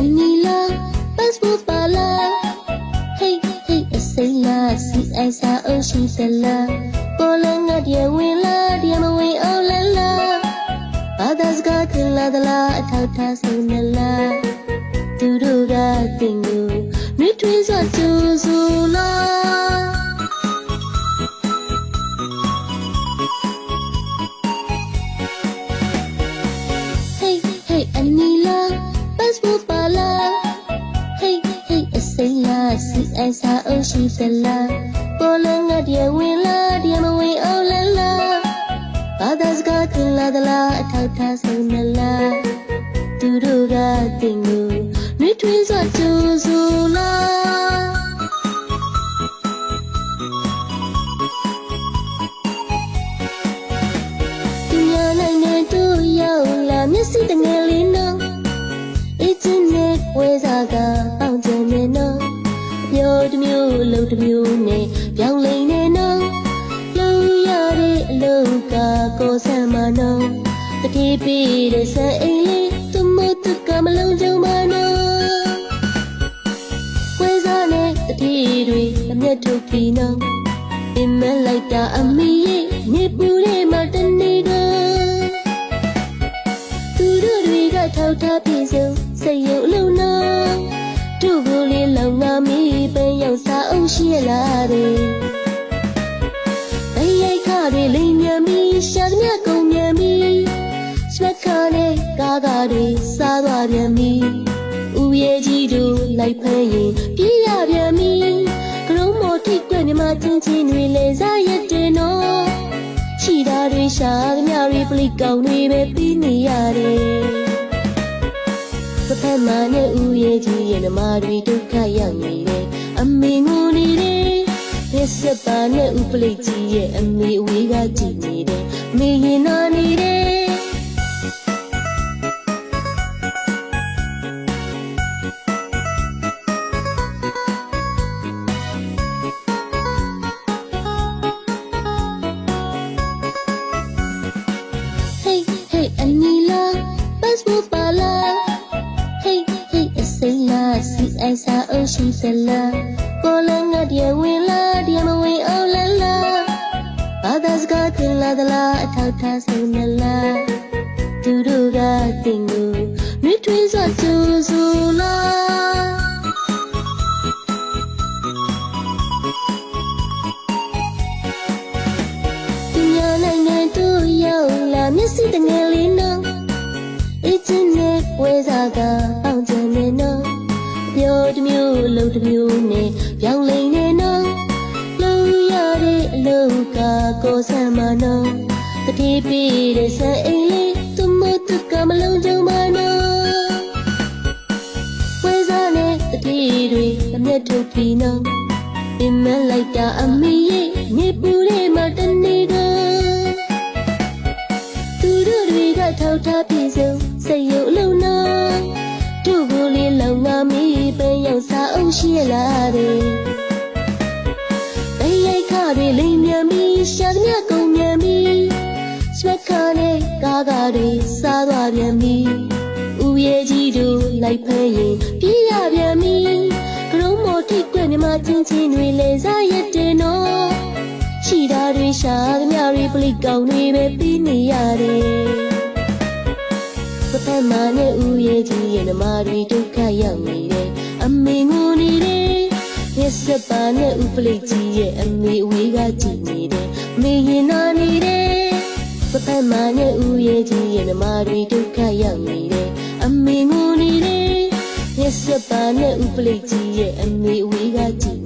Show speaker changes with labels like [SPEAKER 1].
[SPEAKER 1] အနီလာ passport ပါလာ Hey hey အစိမ်းလာစီအိုင်စာအုပ်ရှိစလာပေါ်လငတ်ရဝင်လာဒီမဝင်အောင်လလာဘာသာစကားကလာဒလာအထောက်ထားဆုံးနလားသူတို့ကတင်ကိုနှွေးထွေးစွာကြိုးဆိုလား အိုင်စာအုပ်ရှိစလာပေါ်လငတ်ရဝင်လာဒီမဝင်အောင်လလာဘာသာစကားကလာဒလာအထောက်ထားဆုံးနလားသူတို့ကတင်ကိုနှွေးထွေးစွာကြိုးဆိုလားသူများနိုင်ငံတို့ရောက်လာမျက်စိတငယ်လေး တစ်မျိုးနဲ့ပြောင်းလဲနေနော်လုံရတဲ့အလုံးကကိုဆမ်းမနော်တတိပိတဲ့ဆန်အိမ်လေးသူမတုကမလုံးကြုံမနော်ဝဲစားနဲ့တတိတွေအမျက်ထုတ်ပြီးနော်ပင်မလိုက်တာအမေရဲ့နေပူတဲ့မတနေတော့သူတို့တွေကထောက်ထားပြေဆုံးစိတ်ရုပ်လုံးနော်တို့ကိုလေးလောင်ငါမီးပန်း ရောက်စားအောင်ရှိရလားတဲ့ဘယ်ရိုက်ခါတွေလိမ်မြန်မီရှာသမျှကုန်မြန်မီစမခါနဲ့ကားကားတွေစားသွားပြန်မီဦးရဲ့ကြီးတို့လိုက်ဖမ်းရင်ပြေးရပြန်မီကရုံးမော်ထိတ်ကွမြမချင်းချင်းတွေလေစားရက်တယ်နော်ရှိတာတွေရှာသမျှတွေပလိကောင်တွေပဲပြီးနေရတယ်ပထမနဲ့ဦးရဲ့ကြီးရဲ့နမတွေဒုက္ခရောက်နေတယ်အမေငိုနေတယ် မျက်စက်ပါနဲ့ဦးပလိကြီးရဲ့အမေအဝေးကကြည့်နေတယ်မေရင်နာနေတယ် Hey hey အနီလာ passport ပါလာ Hey hey အစိ စကားကလာဒလာအထောက်ထားဆုံးနလားသူတို့ကတင်ကိုနှွေးထွေးစွာကြိုးဆိုလားသူများနိုင်ငံတို့ရောက်လာမျက်စိတငယ်လေးနော်အချင်းနဲ့ဝဲစားကပေါင်ကျန်နေနော်ပြောတစ်မျိုးလုံတစ်မျိုးနဲ့ပြောင်းလဲ ကကိုဆမ်းမနော်တတိပိတဲ့ဆန်အိမ်လေးသူမတုကမလုံးကြုံမနော်ဝဲစားနဲ့တတိတွေအမျက်ထုတ်ပြီးနော်ပင်မလိုက်တာအမေရဲ့နေပူတဲ့မတနေတော့သူတို့တွေကထောက်ထားပြေဆုံးစိတ်ရုပ်လုံးနော်တို့ကိုလေးလောင်ငါမီးပန်းရောက်စားအောင်ရှိရလားတဲ့ဘ နဲ့ကားကားတွေစားသွားပြန်မီဦးရဲ့ကြီးတို့လိုက်ဖမ်းရင်ပြေးရပြန်မီကရုံးမော်ထိတ်ကွမြမချင်းချင်းတွေလေစားရက်တယ်နော်ရှိတာတွေရှာသမျှတွေပလိကောင်တွေပဲပြီးနေရတယ်ပထမနဲ့ဦးရဲ့ကြီးရဲ့နမတွေဒုက္ခရောက်နေတယ်အမေငိုနေတယ်မျက်စက်ပါနဲ့ဦးပလိကြီးရဲ့အမေအဝေးကကြည့်နေတယ်မေရင်နာနေတယ်ပထမနဲ့ဦးရဲ့ကြီးရဲ့ နမတွေဒုက္ခရောက်နေတယ်အမေငိုနေတယ်မျက်စက်ပါနဲ့ဦးပလိကြီးရဲ့အမေအဝေးကကြည့်